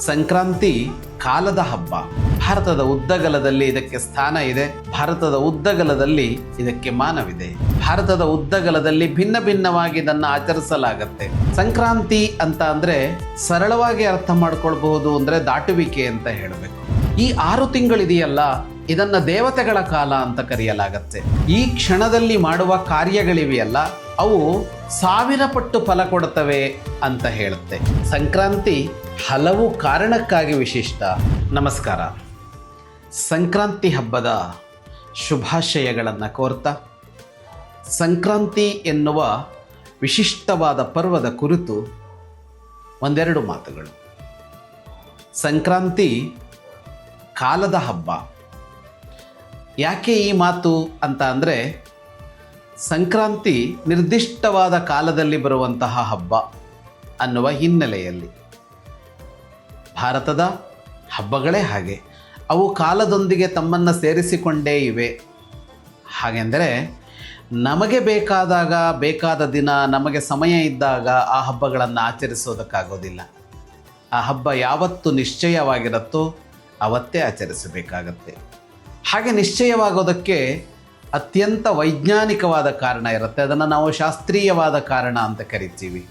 ಸಂಕ್ರಾಂತಿ ಕಾಲದ ಹಬ್ಬ. ಭಾರತದ ಉದ್ದಗಲದಲ್ಲಿ ಇದಕ್ಕೆ ಸ್ಥಾನ ಇದೆ. ಭಾರತದ ಉದ್ದಗಲದಲ್ಲಿ ಇದಕ್ಕೆ ಮಾನವಿದೆ. ಭಾರತದ ಉದ್ದಗಲದಲ್ಲಿ ಭಿನ್ನ ಭಿನ್ನವಾಗಿ ಇದನ್ನು ಆಚರಿಸಲಾಗತ್ತೆ. ಸಂಕ್ರಾಂತಿ ಅಂತ ಅಂದ್ರೆ ಸರಳವಾಗಿ ಅರ್ಥ ಮಾಡ್ಕೊಳ್ಬಹುದು ಅಂದ್ರೆ ದಾಟುವಿಕೆ ಅಂತ ಹೇಳಬೇಕು. ಈ ಆರು ತಿಂಗಳಿದೆಯಲ್ಲ ಇದನ್ನ ದೇವತೆಗಳ ಕಾಲ ಅಂತ ಕರೆಯಲಾಗತ್ತೆ. ಈ ಕ್ಷಣದಲ್ಲಿ ಮಾಡುವ ಕಾರ್ಯಗಳಿವೆಯಲ್ಲ, ಅವು ಸಾವಿರ ಪಟ್ಟು ಫಲ ಕೊಡುತ್ತವೆ ಅಂತ ಹೇಳುತ್ತೆ. ಸಂಕ್ರಾಂತಿ ಹಲವು ಕಾರಣಕ್ಕಾಗಿ ವಿಶಿಷ್ಟ. ನಮಸ್ಕಾರ. ಸಂಕ್ರಾಂತಿ ಹಬ್ಬದ ಶುಭಾಶಯಗಳನ್ನು ಕೋರ್ತಾ, ಸಂಕ್ರಾಂತಿ ಎನ್ನುವ ವಿಶಿಷ್ಟವಾದ ಪರ್ವದ ಕುರಿತು ಒಂದೆರಡು ಮಾತುಗಳು. ಸಂಕ್ರಾಂತಿ ಕಾಲದ ಹಬ್ಬ. ಯಾಕೆ ಈ ಮಾತು ಅಂತ ಅಂದರೆ ಸಂಕ್ರಾಂತಿ ನಿರ್ದಿಷ್ಟವಾದ ಕಾಲದಲ್ಲಿ ಬರುವಂತಹ ಹಬ್ಬ ಅನ್ನುವ ಹಿನ್ನೆಲೆಯಲ್ಲಿ. ಭಾರತದ ಹಬ್ಬಗಳೇ ಹಾಗೆ. ಅವು ಕಾಲದೊಂದಿಗೆ ತಮ್ಮನ್ನು ಸೇರಿಸಿಕೊಂಡೇ ಇವೆ. ಹಾಗೆಂದರೆ ನಮಗೆ ಬೇಕಾದಾಗ ಬೇಕಾದ ದಿನ, ನಮಗೆ ಸಮಯ ಇದ್ದಾಗ ಆ ಹಬ್ಬಗಳನ್ನು ಆಚರಿಸೋದಕ್ಕಾಗೋದಿಲ್ಲ. ಆ ಹಬ್ಬ ಯಾವತ್ತು ನಿಶ್ಚಯವಾಗಿರುತ್ತೋ ಅವತ್ತೇ ಆಚರಿಸಬೇಕಾಗತ್ತೆ. ಹಾಗೆ ನಿಶ್ಚಯವಾಗೋದಕ್ಕೆ ಅತ್ಯಂತ ವೈಜ್ಞಾನಿಕವಾದ ಕಾರಣ ಇರುತ್ತೆ. ಅದನ್ನು ನಾವು ಶಾಸ್ತ್ರೀಯವಾದ ಕಾರಣ ಅಂತ ಕರಿತೀವಿ.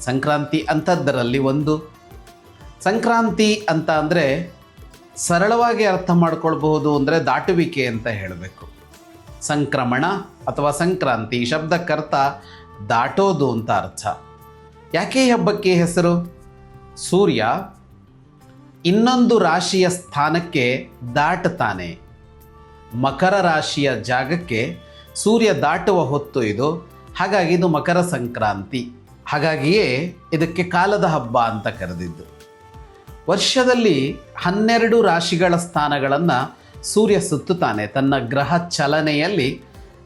ಸಂಕ್ರಾಂತಿ ಅಂಥದ್ದರಲ್ಲಿ ಒಂದು. ಸಂಕ್ರಾಂತಿ ಅಂತ ಅಂದರೆ ಸರಳವಾಗಿ ಅರ್ಥ ಮಾಡ್ಕೊಳ್ಬಹುದು ಅಂದರೆ ದಾಟುವಿಕೆ ಅಂತ ಹೇಳಬೇಕು. ಸಂಕ್ರಮಣ ಅಥವಾ ಸಂಕ್ರಾಂತಿ ಶಬ್ದಕ್ಕರ್ಥ ದಾಟೋದು ಅಂತ ಅರ್ಥ. ಯಾಕೆ ಹಬ್ಬಕ್ಕೆ ಹೆಸರು? ಸೂರ್ಯ ಇನ್ನೊಂದು ರಾಶಿಯ ಸ್ಥಾನಕ್ಕೆ ದಾಟುತ್ತಾನೆ. ಮಕರ ರಾಶಿಯ ಜಾಗಕ್ಕೆ ಸೂರ್ಯ ದಾಟುವ ಹೊತ್ತು ಇದು. ಹಾಗಾಗಿ ಇದು ಮಕರ ಸಂಕ್ರಾಂತಿ. ಹಾಗಾಗಿಯೇ ಇದಕ್ಕೆ ಕಾಲದ ಹಬ್ಬ ಅಂತ ಕರೆದಿದ್ದು. ವರ್ಷದಲ್ಲಿ ಹನ್ನೆರಡು ರಾಶಿಗಳ ಸ್ಥಾನಗಳನ್ನು ಸೂರ್ಯ ಸುತ್ತುತ್ತಾನೆ. ತನ್ನ ಗ್ರಹ ಚಲನೆಯಲ್ಲಿ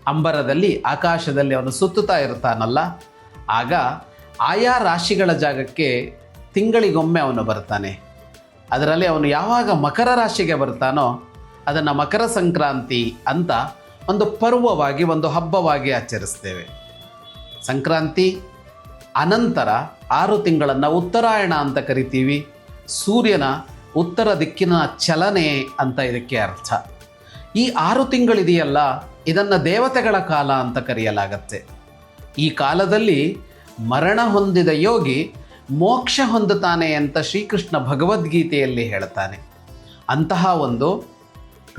ಅಂಬರದಲ್ಲಿ, ಆಕಾಶದಲ್ಲಿ ಅವನು ಸುತ್ತುತ್ತಾ ಇರ್ತಾನಲ್ಲ. ಆಗ ಆಯಾ ರಾಶಿಗಳ ಜಾಗಕ್ಕೆ ತಿಂಗಳಿಗೊಮ್ಮೆ ಅವನು ಬರ್ತಾನೆ. ಅದರಲ್ಲಿ ಅವನು ಯಾವಾಗ ಮಕರ ರಾಶಿಗೆ ಬರ್ತಾನೋ ಅದನ್ನು ಮಕರ ಸಂಕ್ರಾಂತಿ ಅಂತ ಒಂದು ಪರ್ವವಾಗಿ, ಒಂದು ಹಬ್ಬವಾಗಿ ಆಚರಿಸ್ತೇವೆ. ಸಂಕ್ರಾಂತಿ ಅನಂತರ ಆರು ತಿಂಗಳನ್ನು ಉತ್ತರಾಯಣ ಅಂತ ಕರಿತೀವಿ. ಸೂರ್ಯನ ಉತ್ತರ ದಿಕ್ಕಿನ ಚಲನೆ ಅಂತ ಇದಕ್ಕೆ ಅರ್ಥ. ಈ ಆರು ತಿಂಗಳಿದೆಯಲ್ಲ, ಇದನ್ನು ದೇವತೆಗಳ ಕಾಲ ಅಂತ ಕರೆಯಲಾಗತ್ತೆ. ಈ ಕಾಲದಲ್ಲಿ ಮರಣ ಹೊಂದಿದ ಯೋಗಿ ಮೋಕ್ಷ ಹೊಂದುತ್ತಾನೆ ಅಂತ ಶ್ರೀಕೃಷ್ಣ ಭಗವದ್ಗೀತೆಯಲ್ಲಿ ಹೇಳ್ತಾನೆ. ಅಂತಹ ಒಂದು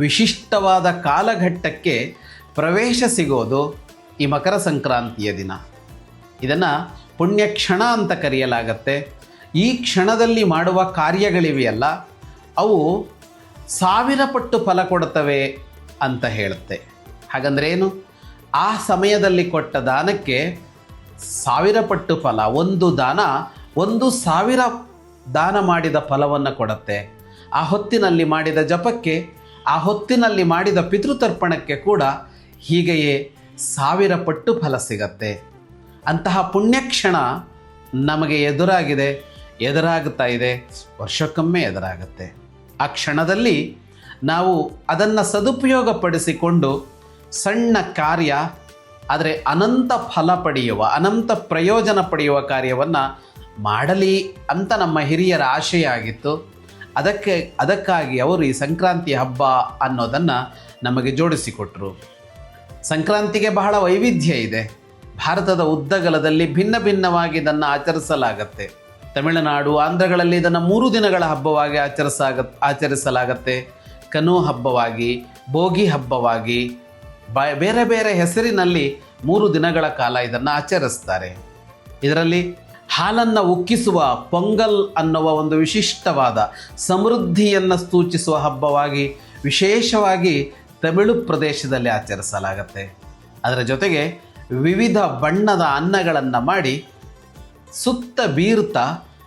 ವಿಶಿಷ್ಟವಾದ ಕಾಲಘಟ್ಟಕ್ಕೆ ಪ್ರವೇಶ ಸಿಗೋದು ಈ ಮಕರ ಸಂಕ್ರಾಂತಿಯ ದಿನ. ಇದನ್ನು ಪುಣ್ಯಕ್ಷಣ ಅಂತ ಕರೆಯಲಾಗತ್ತೆ. ಈ ಕ್ಷಣದಲ್ಲಿ ಮಾಡುವ ಕಾರ್ಯಗಳಿವೆಯಲ್ಲ ಅವು ಸಾವಿರ ಪಟ್ಟು ಫಲ ಕೊಡುತ್ತವೆ ಅಂತ ಹೇಳುತ್ತೆ. ಹಾಗಂದ್ರೆ ಏನು? ಆ ಸಮಯದಲ್ಲಿ ಕೊಟ್ಟ ದಾನಕ್ಕೆ ಸಾವಿರ ಪಟ್ಟು ಫಲ, ಒಂದು ದಾನ, ಒಂದು ಸಾವಿರ ದಾನ ಮಾಡಿದ ಫಲವನ್ನು ಕೊಡುತ್ತೆ. ಆ ಹೊತ್ತಿನಲ್ಲಿ ಮಾಡಿದ ಜಪಕ್ಕೆ ಆ ಹೊತ್ತಿನಲ್ಲಿ ಮಾಡಿದ ಪಿತೃತರ್ಪಣಕ್ಕೆ ಕೂಡ ಹೀಗೆಯೇ ಸಾವಿರ ಪಟ್ಟು ಫಲ ಸಿಗತ್ತೆ. ಅಂತಹ ಪುಣ್ಯಕ್ಷಣ ನಮಗೆ ಎದುರಾಗಿದೆ, ಎದುರಾಗುತ್ತಾ ಇದೆ, ವರ್ಷಕ್ಕೊಮ್ಮೆ ಎದುರಾಗುತ್ತೆ. ಆ ಕ್ಷಣದಲ್ಲಿ ನಾವು ಅದನ್ನು ಸದುಪಯೋಗಪಡಿಸಿಕೊಂಡು ಸಣ್ಣ ಕಾರ್ಯ, ಆದರೆ ಅನಂತ ಫಲ ಪಡೆಯುವ, ಅನಂತ ಪ್ರಯೋಜನ ಪಡೆಯುವ ಕಾರ್ಯವನ್ನು ಮಾಡಲಿ ಅಂತ ನಮ್ಮ ಹಿರಿಯರ ಆಶಯ ಆಗಿತ್ತು ಅದಕ್ಕೆ ಅದಕ್ಕಾಗಿ ಅವರು ಈ ಸಂಕ್ರಾಂತಿ ಹಬ್ಬ ಅನ್ನೋದನ್ನು ನಮಗೆ ಜೋಡಿಸಿಕೊಟ್ರು. ಸಂಕ್ರಾಂತಿಗೆ ಬಹಳ ವೈವಿಧ್ಯ ಇದೆ. ಭಾರತದ ಉದ್ದಗಲದಲ್ಲಿ ಭಿನ್ನ ಭಿನ್ನವಾಗಿ ಇದನ್ನು ಆಚರಿಸಲಾಗತ್ತೆ. ತಮಿಳುನಾಡು, ಆಂಧ್ರಗಳಲ್ಲಿ ಇದನ್ನು ಮೂರು ದಿನಗಳ ಹಬ್ಬವಾಗಿ ಆಚರಿಸಾಗ, ಆಚರಿಸಲಾಗತ್ತೆ. ಕನು ಹಬ್ಬವಾಗಿ, ಭೋಗಿ ಹಬ್ಬವಾಗಿ ಬೇರೆ ಬೇರೆ ಹೆಸರಿನಲ್ಲಿ ಮೂರು ದಿನಗಳ ಕಾಲ ಇದನ್ನು ಆಚರಿಸ್ತಾರೆ. ಇದರಲ್ಲಿ ಹಾಲನ್ನು ಉಕ್ಕಿಸುವ ಪೊಂಗಲ್ ಅನ್ನುವ ಒಂದು ವಿಶಿಷ್ಟವಾದ ಸಮೃದ್ಧಿಯನ್ನು ಸೂಚಿಸುವ ಹಬ್ಬವಾಗಿ ವಿಶೇಷವಾಗಿ ತಮಿಳು ಪ್ರದೇಶದಲ್ಲಿ ಆಚರಿಸಲಾಗತ್ತೆ. ಅದರ ಜೊತೆಗೆ ವಿವಿಧ ಬಣ್ಣದ ಅನ್ನಗಳನ್ನು ಮಾಡಿ ಸುತ್ತ ಬೀರುತ್ತ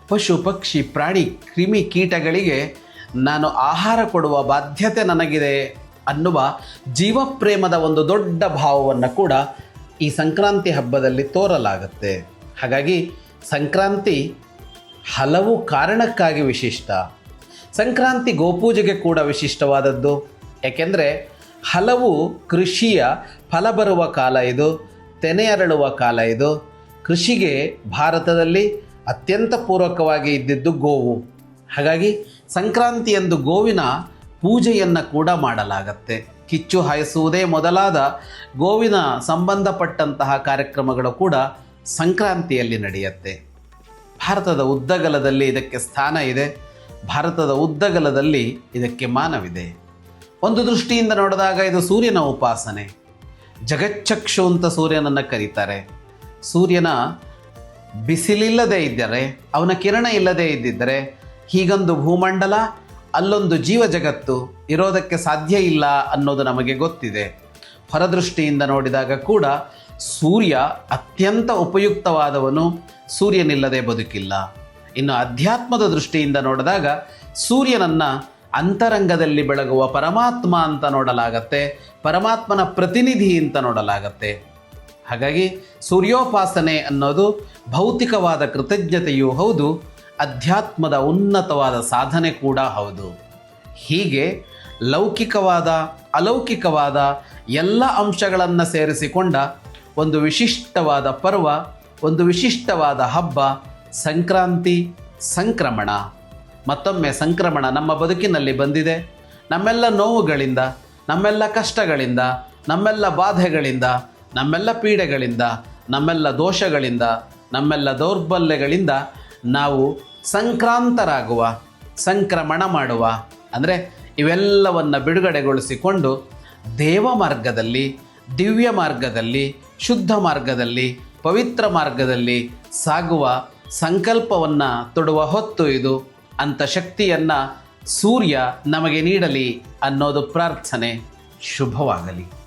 ಪಶು, ಪಕ್ಷಿ, ಪ್ರಾಣಿ, ಕ್ರಿಮಿ ಕೀಟಗಳಿಗೆ ನಾನು ಆಹಾರ ಕೊಡುವ ಬಾಧ್ಯತೆ ನನಗಿದೆ ಅನ್ನುವ ಜೀವಪ್ರೇಮದ ಒಂದು ದೊಡ್ಡ ಭಾವವನ್ನು ಕೂಡ ಈ ಸಂಕ್ರಾಂತಿ ಹಬ್ಬದಲ್ಲಿ ತೋರಲಾಗುತ್ತೆ. ಹಾಗಾಗಿ ಸಂಕ್ರಾಂತಿ ಹಲವು ಕಾರಣಕ್ಕಾಗಿ ವಿಶಿಷ್ಟ. ಸಂಕ್ರಾಂತಿ ಗೋಪೂಜೆಗೆ ಕೂಡ ವಿಶಿಷ್ಟವಾದದ್ದು. ಯಾಕೆಂದರೆ ಹಲವು ಕೃಷಿಯ ಫಲ ಬರುವ ಕಾಲ ಇದು, ತೆನೆ ಅರಳುವ ಕಾಲ ಇದು. ಕೃಷಿಗೆ ಭಾರತದಲ್ಲಿ ಅತ್ಯಂತ ಪೂರಕವಾಗಿ ಇದ್ದಿದ್ದು ಗೋವು. ಹಾಗಾಗಿ ಸಂಕ್ರಾಂತಿಯಂದು ಗೋವಿನ ಪೂಜೆಯನ್ನು ಕೂಡ ಮಾಡಲಾಗತ್ತೆ. ಕಿಚ್ಚು ಹಾಯಿಸುವುದೇ ಮೊದಲಾದ ಗೋವಿನ ಸಂಬಂಧಪಟ್ಟಂತಹ ಕಾರ್ಯಕ್ರಮಗಳು ಕೂಡ ಸಂಕ್ರಾಂತಿಯಲ್ಲಿ ನಡೆಯುತ್ತೆ. ಭಾರತದ ಉದ್ದಗಲದಲ್ಲಿ ಇದಕ್ಕೆ ಸ್ಥಾನ ಇದೆ. ಭಾರತದ ಉದ್ದಗಲದಲ್ಲಿ ಇದಕ್ಕೆ ಮಾನವಿದೆ. ಒಂದು ದೃಷ್ಟಿಯಿಂದ ನೋಡಿದಾಗ ಇದು ಸೂರ್ಯನ ಉಪಾಸನೆ. ಜಗಚ್ಚಕ್ಷು ಅಂತ ಸೂರ್ಯನನ್ನು ಕರೀತಾರೆ. ಸೂರ್ಯನ ಬಿಸಿಲಿಲ್ಲದೆ ಇದ್ದರೆ, ಅವನ ಕಿರಣ ಇಲ್ಲದೆ ಇದ್ದಿದ್ದರೆ, ಹೀಗೊಂದು ಭೂಮಂಡಲ, ಅಲ್ಲೊಂದು ಜೀವ ಜಗತ್ತು ಇರೋದಕ್ಕೆ ಸಾಧ್ಯ ಇಲ್ಲ ಅನ್ನೋದು ನಮಗೆ ಗೊತ್ತಿದೆ. ಹೊರದೃಷ್ಟಿಯಿಂದ ನೋಡಿದಾಗ ಕೂಡ ಸೂರ್ಯ ಅತ್ಯಂತ ಉಪಯುಕ್ತವಾದವನು, ಸೂರ್ಯನಿಲ್ಲದೆ ಬದುಕಿಲ್ಲ. ಇನ್ನು ಅಧ್ಯಾತ್ಮದ ದೃಷ್ಟಿಯಿಂದ ನೋಡಿದಾಗ, ಸೂರ್ಯನನ್ನು ಅಂತರಂಗದಲ್ಲಿ ಬೆಳಗುವ ಪರಮಾತ್ಮ ಅಂತ ನೋಡಲಾಗತ್ತೆ, ಪರಮಾತ್ಮನ ಪ್ರತಿನಿಧಿ ಅಂತ ನೋಡಲಾಗತ್ತೆ. ಹಾಗಾಗಿ ಸೂರ್ಯೋಪಾಸನೆ ಅನ್ನೋದು ಭೌತಿಕವಾದ ಕೃತಜ್ಞತೆಯೂ ಹೌದು, ಅಧ್ಯಾತ್ಮದ ಉನ್ನತವಾದ ಸಾಧನೆ ಕೂಡ ಹೌದು. ಹೀಗೆ ಲೌಕಿಕವಾದ, ಅಲೌಕಿಕವಾದ ಎಲ್ಲ ಅಂಶಗಳನ್ನು ಸೇರಿಸಿಕೊಂಡ ಒಂದು ವಿಶಿಷ್ಟವಾದ ಪರ್ವ, ಒಂದು ವಿಶಿಷ್ಟವಾದ ಹಬ್ಬ, ಸಂಕ್ರಾಂತಿ, ಸಂಕ್ರಮಣ. ಮತ್ತೊಮ್ಮೆ ಸಂಕ್ರಮಣ ನಮ್ಮ ಬದುಕಿನಲ್ಲಿ ಬಂದಿದೆ. ನಮ್ಮೆಲ್ಲ ನೋವುಗಳಿಂದ, ನಮ್ಮೆಲ್ಲ ಕಷ್ಟಗಳಿಂದ, ನಮ್ಮೆಲ್ಲ ಬಾಧೆಗಳಿಂದ, ನಮ್ಮೆಲ್ಲ ಪೀಡೆಗಳಿಂದ, ನಮ್ಮೆಲ್ಲ ದೋಷಗಳಿಂದ, ನಮ್ಮೆಲ್ಲ ದೌರ್ಬಲ್ಯಗಳಿಂದ ನಾವು ಸಂಕ್ರಾಂತರಾಗುವ, ಸಂಕ್ರಮಣ ಮಾಡುವ, ಅಂದರೆ ಇವೆಲ್ಲವನ್ನು ಬಿಡುಗಡೆಗೊಳಿಸಿಕೊಂಡು ದೇವ ಮಾರ್ಗದಲ್ಲಿ ದಿವ್ಯ ಮಾರ್ಗದಲ್ಲಿ ಶುದ್ಧ ಮಾರ್ಗದಲ್ಲಿ, ಪವಿತ್ರ ಮಾರ್ಗದಲ್ಲಿ ಸಾಗುವ ಸಂಕಲ್ಪವನ್ನು ತೊಡುವ ಹೊತ್ತು ಇದು. ಅಂಥ ಶಕ್ತಿಯನ್ನು ಸೂರ್ಯ ನಮಗೆ ನೀಡಲಿ ಅನ್ನೋದು ಪ್ರಾರ್ಥನೆ. ಶುಭವಾಗಲಿ.